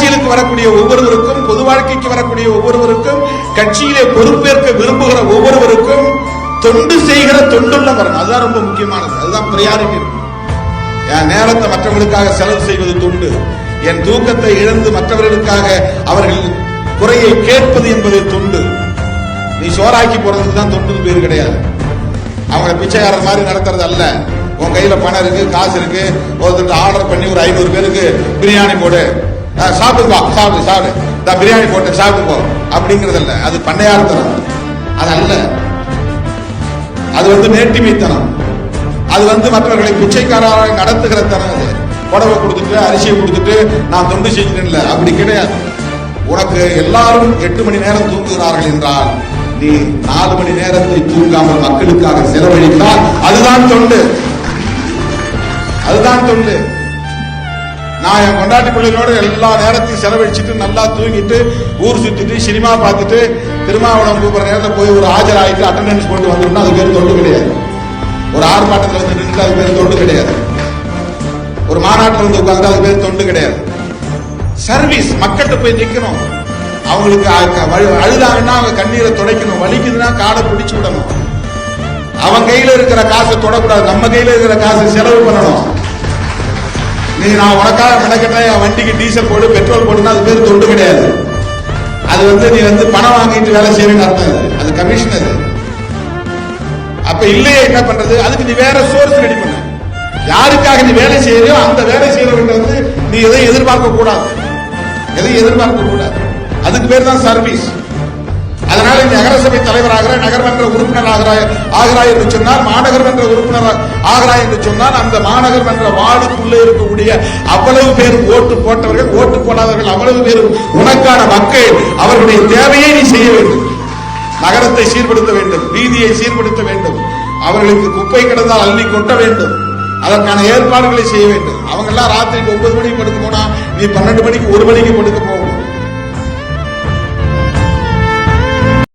அரசியலுக்கு வரக்கூடிய ஒவ்வொருவருக்கும் பொது வாழ்க்கைக்கு வரக்கூடிய ஒவ்வொருவருக்கும் கட்சியிலே பொறுப்பேற்க விரும்புகிற ஒவ்வொருவருக்கும் தொண்டு செய்கிற தொண்டுள்ளவர் அதுதான் ரொம்ப முக்கியமானது. அதுதான் பிரியாரிட்டி என் நேரத்தை மற்றவர்களுக்காக செலவு செய்வது தொண்டு. என் தூக்கத்தை இழந்து மற்றவர்களுக்காக அவர்கள் குறையை கேட்பது என்பது தொண்டு. நீ சோறாக்கி போறதுக்கு தான் பேர் கிடையாது. அவங்கள பிச்சைக்காரர் மாதிரி நடத்துறது அல்ல. உன் கையில பணம் இருக்கு காசு இருக்கு. ஒருத்தர் ஆர்டர் பண்ணி ஒரு ஐநூறு பேருக்கு பிரியாணி போடு. சாப்பிடுப்பா சாப்பிடு சாப்பிடு நான் பிரியாணி போட்டு சாப்பிட்டு போ. அப்படிங்கறதல்ல. அது பண்ணையார்த்தனம் அது அல்ல அது வந்து நேர்த்திமைத்தனம் அது வந்து மற்றவர்களை பிச்சைக்காரராக நடத்துகிற தனம் அது. புடவை கொடுத்துட்டு அரிசியை கொடுத்துட்டு நான் தொண்டு செஞ்சிட்டேன்ல. அப்படி கிடையாது. உனக்கு எல்லாரும் எட்டு மணி நேரம் தூங்குகிறார்கள் என்றால் நீ நாலு மணி நேரத்தை தூங்காமல் மக்களுக்காக செலவழித்தால் அதுதான் தொண்டு. அதுதான் தொண்டு. நான் என் கொண்டாட்டி பிள்ளைகளோட எல்லா நேரத்தையும் செலவழிச்சிட்டு நல்லா தூங்கிட்டு ஊர் சுத்திட்டு சினிமா பார்த்துட்டு திருமாவளம் கூப்பிடுற நேரத்தில் போய் ஒரு ஆஜராகிட்டு அட்டண்டன்ஸ் போட்டு வந்தோம்னா அது பேர் தொண்டு கிடையாது. ஒரு ஆர்ப்பாட்டத்தில் வந்து நின்று அது பேர் தொண்டு கிடையாது. ஒரு மாநாட்டில் வந்து உட்காந்து அது பேர் தொண்டு கிடையாது. சர்வீஸ் மக்கள்கிட்ட போய் நிற்கணும் அவங்களுக்கு அழுதாங்கன்னா அவங்க கண்ணீரை துடைக்கணும். வலிக்குதுன்னா காலை பிடிச்சு விடணும். அவன் கையில இருக்கிற காசை தொடக்கூடாது. நம்ம கையில இருக்கிற காசை செலவு பண்ணணும். நீ நான் உனக்காக மெனக்கட்டேன் என் வண்டிக்கு டீசல் போடு பெட்ரோல் போடுனா அது பேர் தொண்டு கிடையாது. அது வந்து நீ வந்து பணம் வாங்கிட்டு வேலை செய்யணும்னு அர்த்தம் அது. அது கமிஷன் அது. அப்ப இல்லையே என்ன பண்றது? அதுக்கு நீ வேற சோர்ஸ் ரெடி பண்ண. யாருக்காக நீ வேலை செய்யறியோ அந்த வேலை செய்யறவங்க வந்து நீ எதை எதிர்பார்க்க கூடாது எதை எதிர்பார்க்க கூடாது அதுக்கு பேர் தான் சர்வீஸ் நகர்மன்ற உறுப்பினர் ஆகிறாய் ஆகிறாய் என்று சொன்னால் மாநகர்மன்ற உறுப்பினர் ஆகிறாய் என்று சொன்னால் அந்த மாநகர்மன்ற வார்டுக்குள்ளே இருக்கக்கூடிய அவ்வளவு பேர் ஓட்டு போட்டவர்கள் ஓட்டு போடாதவர்கள் அவ்வளவு பேர் உனக்கான மக்கள். அவர்களுடைய தேவையை நீ செய்ய வேண்டும். நகரத்தை சீர்படுத்த வேண்டும். வீதியை சீர்படுத்த வேண்டும். அவர்களுக்கு குப்பை கிடந்தால் அள்ளி கொட்ட வேண்டும். அதற்கான ஏற்பாடுகளை செய்ய வேண்டும். அவங்க எல்லாம் ராத்திரிக்கு ஒன்பது மணிக்கு படுக்க போனா நீ பன்னெண்டு மணிக்கு ஒரு மணிக்கு படுக்க போ